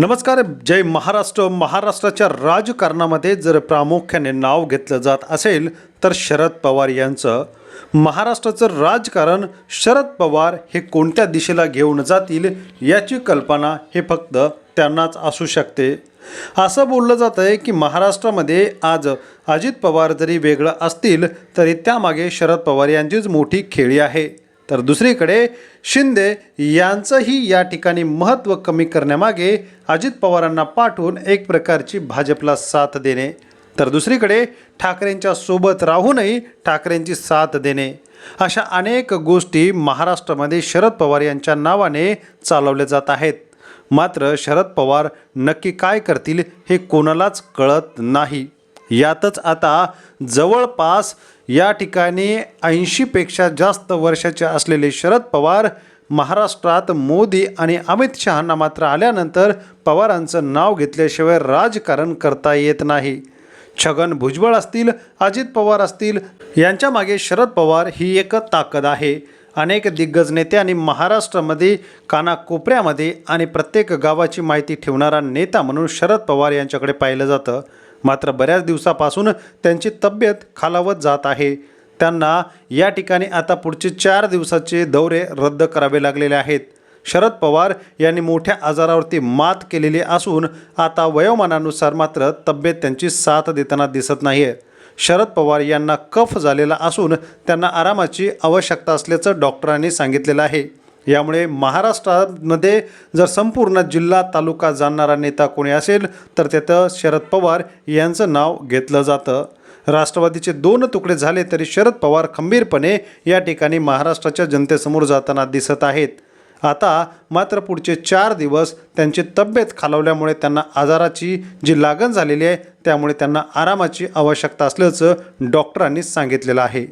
नमस्कार जय महाराष्ट्र. महाराष्ट्राच्या राजकारणामध्ये जर प्रामुख्याने नाव घेतलं जात असेल तर शरद पवार यांचं. महाराष्ट्राचं राजकारण शरद पवार हे कोणत्या दिशेला घेऊन जातील याची कल्पना हे फक्त त्यांनाच असू शकते. असं बोललं जातं आहे की महाराष्ट्रामध्ये आज अजित पवार जरी वेगळं असतील तरी त्यामागे शरद पवार यांचीच मोठी खेळी आहे. तर दुसरीकडे शिंदे यांचंही या ठिकाणी महत्त्व कमी करण्यामागे अजित पवारांना पाठवून एक प्रकारची भाजपला साथ देणे. तर दुसरीकडे ठाकरेंच्या सोबत राहूनही ठाकरेंची साथ देणे. अशा अनेक गोष्टी महाराष्ट्रामध्ये शरद पवार यांच्या नावाने चालवल्या जात आहेत. मात्र शरद पवार नक्की काय करतील हे कोणालाच कळत नाही. यातच आता जवळपास या ठिकाणी ऐंशीपेक्षा जास्त वर्षाचे असलेले शरद पवार महाराष्ट्रात मोदी आणि अमित शहांना मात्र आल्यानंतर पवारांचं नाव घेतल्याशिवाय राजकारण करता येत नाही. छगन भुजबळ असतील अजित पवार असतील यांच्या मागे शरद पवार ही एक ताकद आहे. अनेक दिग्गज नेते आणि महाराष्ट्रामध्ये कानाकोपऱ्यामध्ये आणि प्रत्येक गावाची माहिती ठेवणारा नेता म्हणून शरद पवार यांच्याकडे पाहिलं जातं. मात्र बऱ्याच दिवसापासून त्यांची तब्येत खालावत जात आहे. त्यांना या ठिकाणी आता पुढचे चार दिवसाचे दौरे रद्द करावे लागलेले आहेत. शरद पवार यांनी मोठ्या आजारावरती मात केलेली असून आता वयोमानानुसार मात्र तब्येत त्यांची साथ देताना दिसत नाही आहे शरद पवार यांना कफ झालेला असून त्यांना आरामाची आवश्यकता असल्याचं डॉक्टरांनी सांगितलेलं आहे. यामुळे महाराष्ट्रामध्ये जर संपूर्ण जिल्हा तालुका जाणणारा नेता कोणी असेल तर त्यात शरद पवार यांचं नाव घेतलं जातं. राष्ट्रवादीचे दोन तुकडे झाले तरी शरद पवार खंबीरपणे या ठिकाणी महाराष्ट्राच्या जनतेसमोर जाताना दिसत आहेत. आता मात्र पुढचे चार दिवस त्यांची तब्येत खालावल्यामुळे त्यांना आजाराची जी लागण झालेली आहे त्यामुळे त्यांना आरामाची आवश्यकता असल्याचं डॉक्टरांनी सांगितलेलं आहे.